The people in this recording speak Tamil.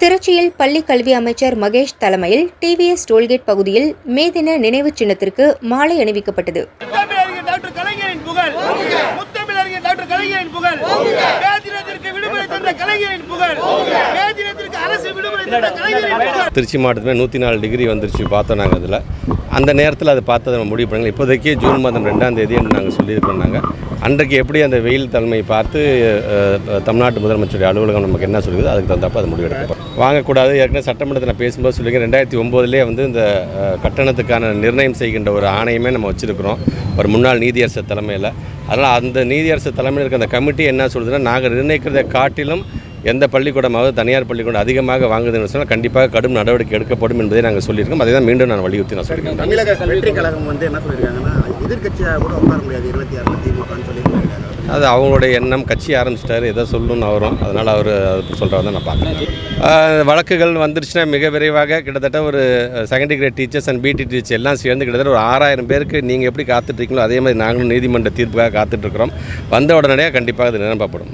திருச்சியில் பள்ளி கல்வி அமைச்சர் மகேஷ் தலைமையில் டிவிஎஸ் டோல்கேட் பகுதியில் மே தின நினைவுச் சின்னத்திற்கு மாலை அணிவிக்கப்பட்டது. கலைஞரின் புகழ். திருச்சி மாவட்டத்தில் நூற்றி நாலு டிகிரி வந்துருச்சு பார்த்தோம் நாங்கள் அதில். அந்த நேரத்தில் அதை பார்த்து நம்ம முடிவு பண்ணல. இப்போதைக்கு ஜூன் மாதம் ரெண்டாம் தேதி என்று நாங்கள் சொல்லியிருக்கோம் நாங்கள் அன்றைக்கு எப்படி அந்த வெயில் தன்மையை பார்த்து தமிழ்நாட்டு முதலமைச்சருடைய அலுவலகம் நமக்கு என்ன சொல்லுது அதுக்கு தகுந்தப்ப அது முடிவெடுக்கப்போம் வாங்கக்கூடாது. ஏற்கனவே சட்டமன்றத்தில் நான் பேசும்போது சொல்லியிருக்கேன். ரெண்டாயிரத்தி ஒம்போதுலேயே வந்து இந்த கட்டணத்துக்கான நிர்ணயம் செய்கின்ற ஒரு ஆணையமே நம்ம வச்சுருக்கிறோம். ஒரு முன்னாள் நீதியரசர் தலைமையில். அதனால் அந்த நீதியரசர் தலைமையில் இருக்க அந்த கமிட்டி என்ன சொல்லுதுன்னா நாங்கள் நிர்ணயிக்கிறதை காட்டிலும் எந்த பள்ளிக்கூடமாவது தனியார் பள்ளிக்கூடம் அதிகமாக வாங்குதுன்னு சொன்னால் கண்டிப்பாக கடும் நடவடிக்கை எடுக்கப்படும் என்பதை நாங்கள் சொல்லியிருக்கோம். அதை தான் மீண்டும் நான் வலியுறுத்தி நான் சொல்லியிருக்கேன். தமிழக வெற்றி கழகம் வந்து என்ன சொல்லியிருக்காங்கன்னா எதிர்க்கட்சியாக கூட உட்கார முடியாது. இருபத்தி ஆறு திமுகன்னு சொல்லியிருக்காங்க. அது அவங்களுடைய எண்ணம். கட்சி ஆரம்பிச்சிட்டாரு. எதை சொல்லணும்னு அவரும். அதனால் அவர் சொல்கிறத நான் பார்க்குறேன். வழக்குகள் வந்துருச்சுன்னா மிக விரைவாக கிட்டத்தட்ட ஒரு secondary grade teachers and PT teachers எல்லாம் சேர்ந்து கிட்டத்தட்ட ஒரு ஆறாயிரம் பேருக்கு நீங்கள் எப்படி காத்துட்ருக்கீங்களோ அதே மாதிரி நாங்களும் நீதிமன்ற தீர்ப்புக்காக காத்துட்ருக்குறோம் வந்த உடனடியாக கண்டிப்பாக அது நிரப்பப்படும்